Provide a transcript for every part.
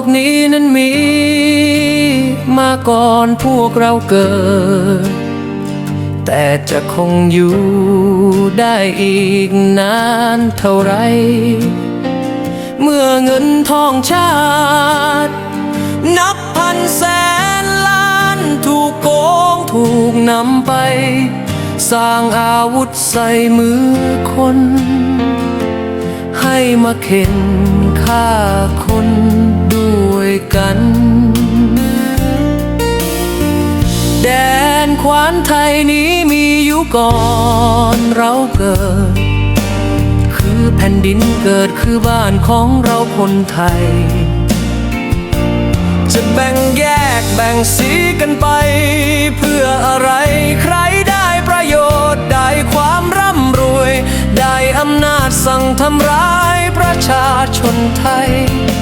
กนี้นั้นมี มาก่อนพวกเราเกิด แต่จะคงอยู่ได้อีกนานเท่าไร เมื่อเงินทองชาติ นับพันแสนล้านถูกโกงถูกนำไป สร้างอาวุธใส่มือคน ให้มาเข็นฆ่าคน กัน แดนขวานไทยนี้มีอยู่ก่อนเราเกิด คือแผ่นดินเกิดคือบ้านของเราคนไทย จะแบ่งแยกแบ่งสีกันไป เพื่ออะไรใครได้ประโยชน์ได้ความร่ำรวย ได้อำนาจสั่งทำร้ายประชาชนไทยพี่น้องไทย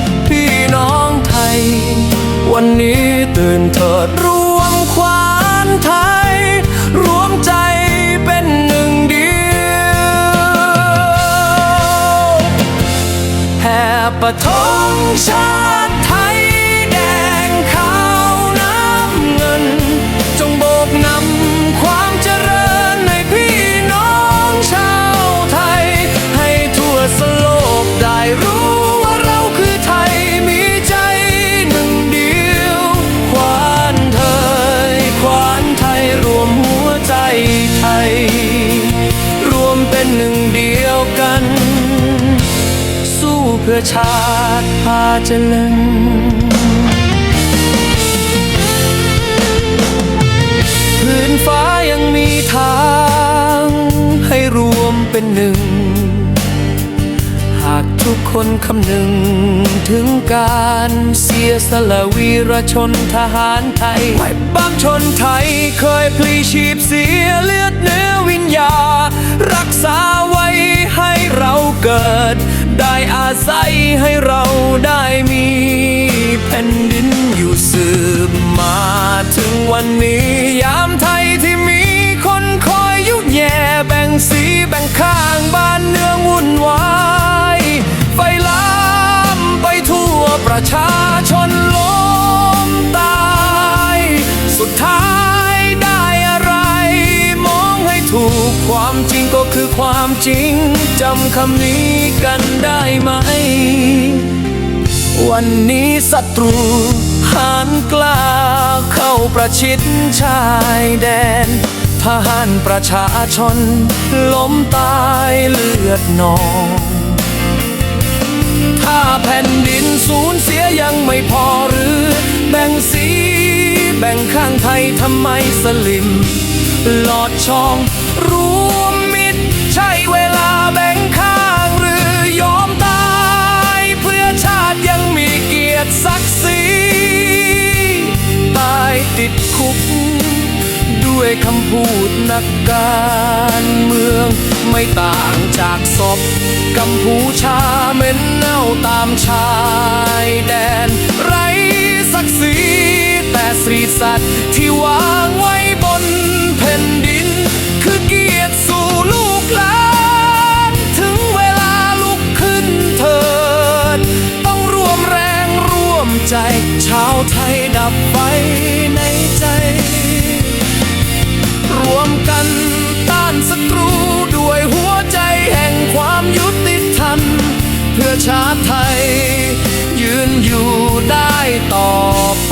วันนี้ตื่นเถิดรวมควานไทย รวมใจเป็นหนึ่งเดียวแห่ปะทงชา เพื่อชาติพาเจริญพื้นฟ้ายังมีทางให้รวมเป็นหนึ่ง หากทุกคนคำนึงถึงการเสียสละวีรชนทหารไทยไม่บางชนไทยเคยพลีชีพเสียเลือดเนื้อวิญญารั ได้อาศัยให้เราได้มีแผ่นดินอยู่สืบมาถึงวันนี้ยาม ความจริงก็คือความจริง จำคำนี้กันได้ไหม วันนี้ศัตรูหันกล้าเข้าประชิดชายแดนทหารประชาชน ล้มตายเลือดนอง ถ้าแผ่นดินสูญเสียยังไม่พอหรือ แบ่งสี แบ่งข้างไทยทำไมสลิม หลอดช่องรวมมิตรใช่เวลาแบ่งข้างหรือยอมตายเพื่อชาติยังมีเกียรติศักดิ์ศรีตายติดคุก ด้วยคำพูดนักการเมือง ไม่ต่างจากศพกัมพูชาเหม็นเน่าตามชายแดน ไรศักดิ์ศรีแต่สรีสัตว์ที่ว่า กันต้านศัตรูด้วยหัวใจแห่งความยุติธรรมเพื่อชาติไทย ยืนอยู่ได้ต่อไป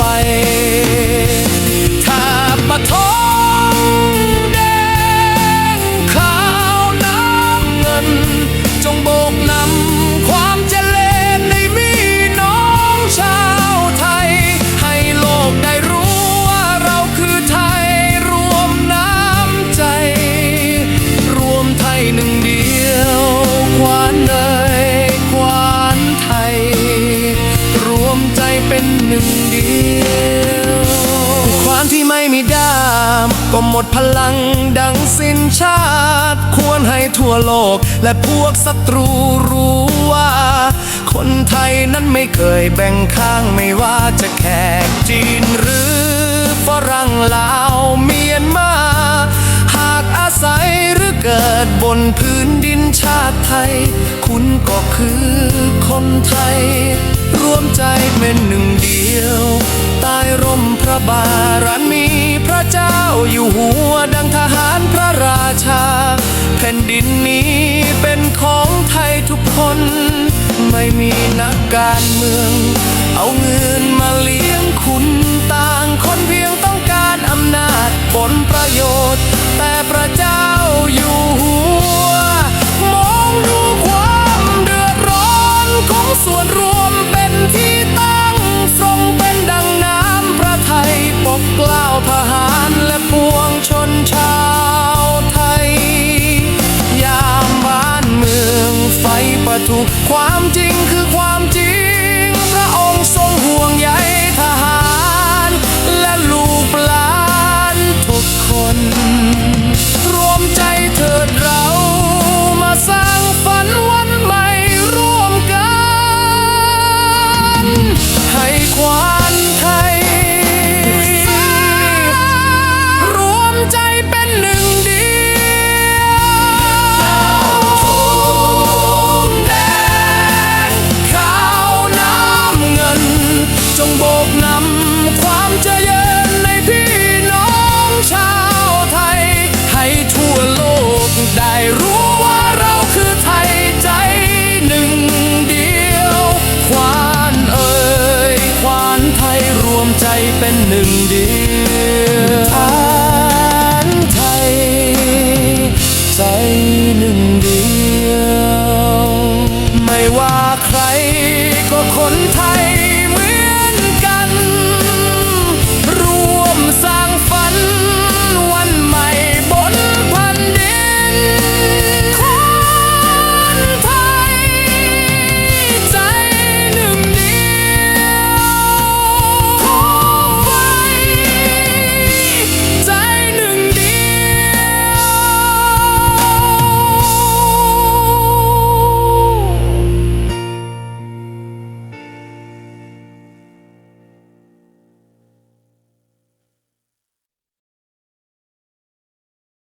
เป็นหนึ่งเดียวความที่ไม่มีดาม ก็หมดพลังดังสิ้นชาติ ควรให้ทั่วโลก และพวกศัตรูรู้ว่า คนไทยนั้นไม่เคยแบ่งข้างไม่ว่าจะแขกจีนหรือฝรั่งลาวเมียนมา หากอาศัยหรือเกิดบนพื้นดินชาติไทย คุณก็คือคนไทย รวมใจเป็นหนึ่ง ยวใต้ร่มพระบารมีพระเจ้าอยู่หัวดังทหารพระราชา แผ่นดินนี้เป็นของไทยทุกคน ไม่มีนักการเมือง เอาเงินมาเลี้ยงคุณต่างคนเพียงต้องการอำนาจผลประโยชน์ แต่พระ ความจริงคือความจริง พระองค์ทรงห่วงใย